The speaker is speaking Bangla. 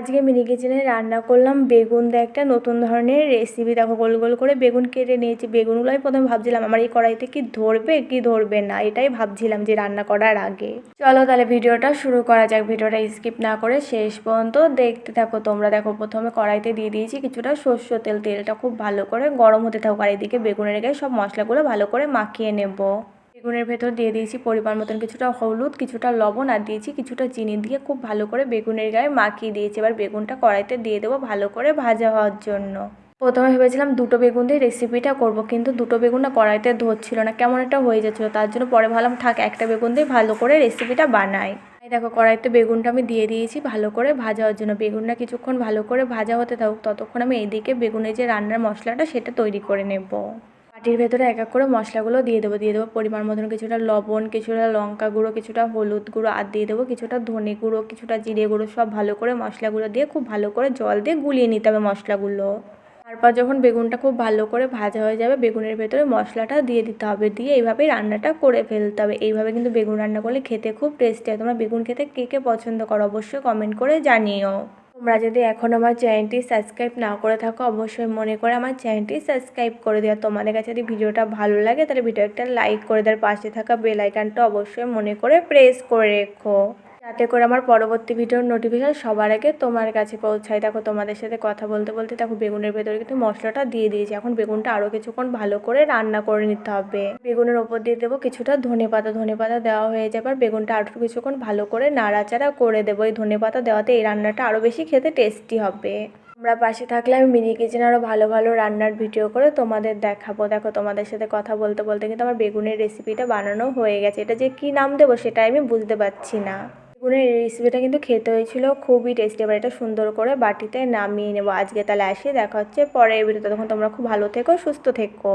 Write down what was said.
আজকে মিনি কিচেনে রান্না করলাম বেগুন দিয়ে একটা নতুন ধরনের রেসিপি দেখো গোল গোল করে বেগুন কেটে নিয়েছি। বেগুনগুলো আমি প্রথমে ভাবছিলাম, আমার এই কড়াইতে কি ধরবে কি ধরবে না, এটাই ভাবছিলাম যে রান্না করার আগে। চলো তাহলে ভিডিওটা শুরু করা যাক, ভিডিওটা স্কিপ না করে শেষ পর্যন্ত দেখতে থাকো। তোমরা দেখো, প্রথমে কড়াইতে দিয়ে দিয়েছি কিছুটা সর্ষ তেল। তেলটা খুব ভালো করে গরম হতে থাকো আর এদিকে বেগুনের গায়ে সব মশলাগুলো ভালো করে মাখিয়ে নেব। বেগুনের ভেতর দিয়ে দিয়েছি পরিমাণ মতন কিছুটা হলুদ, কিছুটা লবণ আর দিয়েছি কিছুটা চিনি দিয়ে খুব ভালো করে বেগুনের গায়ে মাখিয়ে দিয়েছি। এবার বেগুনটা কড়াইতে দিয়ে দেবো ভালো করে ভাজা হওয়ার জন্য। প্রথমে ভেবেছিলাম দুটো বেগুন দিয়ে রেসিপিটা করব, কিন্তু দুটো বেগুন না কড়াইতে ধরছিল না, কেমন একটা হয়ে যাচ্ছিল। তার জন্য পরে ভাবলাম, থাক, একটা বেগুন দিয়ে ভালো করে রেসিপিটা বানাই। এই দেখো, কড়াইতে বেগুনটা আমি দিয়ে দিয়েছি ভালো করে ভাজা হওয়ার জন্য। বেগুনটা কিছুক্ষণ ভালো করে ভাজা হতে থাকুক, ততক্ষণ আমি এইদিকে বেগুনের যে রান্নার মশলাটা সেটা তৈরি করে নেব। বাটির ভেতরে এক এক করে মশলাগুলো দিয়ে দেবো দিয়ে দেবো পরিমাণ মতন কিছুটা লবণ, কিছুটা লঙ্কা গুঁড়ো, কিছুটা হলুদ গুঁড়ো, আর দিয়ে দেবো কিছুটা ধনে গুঁড়ো, কিছুটা জিরে গুঁড়ো, সব ভালো করে মশলাগুলো দিয়ে খুব ভালো করে জল দিয়ে গুলিয়ে নিতে হবে মশলাগুলো। তারপর যখন বেগুনটা খুব ভালো করে ভাজা হয়ে যাবে, বেগুনের ভেতরে মশলাটা দিয়ে দিতে হবে, দিয়ে এইভাবেই রান্নাটা করে ফেলতে হবে। এইভাবে কিন্তু বেগুন রান্না করলে খেতে খুব টেস্টি হয়। তোমরা বেগুন খেতে কে কে পছন্দ করো অবশ্যই কমেন্ট করে জানিও। তোমরা যদি এখন আমার চ্যানেলটি সাবস্ক্রাইব না করে থাকো, অবশ্যই মনে করে আমার চ্যানেলটি সাবস্ক্রাইব করে দেওয়া তোমাদের কাছে যদি ভিডিওটা ভালো লাগে, তাহলে ভিডিও একটা লাইক করে দেওয়ার পাশে থাকা বেল আইকনটা অবশ্যই মনে করে প্রেস করে রেখো। যাতে করে আমার পরবর্তী ভিডিওর নোটিফিকেশন সবার আগে তোমার কাছে পৌঁছায়। দেখো, তোমাদের সাথে কথা বলতে বলতে দেখো, বেগুনের ভেতরে কিন্তু মশলাটা দিয়ে দিয়েছি। এখন বেগুনটা আরও কিছুক্ষণ ভালো করে রান্না করে নিতে হবে। বেগুনের ওপর দিয়ে দেবো কিছুটা ধনে পাতা। ধনে পাতা দেওয়া হয়ে যাবে। আর বেগুনটা আরও কিছুক্ষণ ভালো করে নাড়াচাড়া করে দেবো। এই ধনে পাতা দেওয়াতে এই রান্নাটা আরও বেশি খেতে টেস্টি হবে। আমরা পাশে থাকলে আমি মিনি কিচেন আরও ভালো ভালো রান্নার ভিডিও করে তোমাদের দেখাবো। দেখো, তোমাদের সাথে কথা বলতে বলতে কিন্তু আমার বেগুনের রেসিপিটা বানানো হয়ে গেছে। এটা যে কী নাম দেবো সেটাই আমি বুঝতে পারছি না। বেগুনের এই রেসিপিটা কিন্তু খেতে হয়েছিল। খুবই টেস্টি এবার এটা সুন্দর করে বাটিতে নামিয়ে নেব। আজকে তাহলে আসি, দেখা হচ্ছে পরে ভিডিওতে তখন তোমরা খুব ভালো থেকো, সুস্থ থেকো।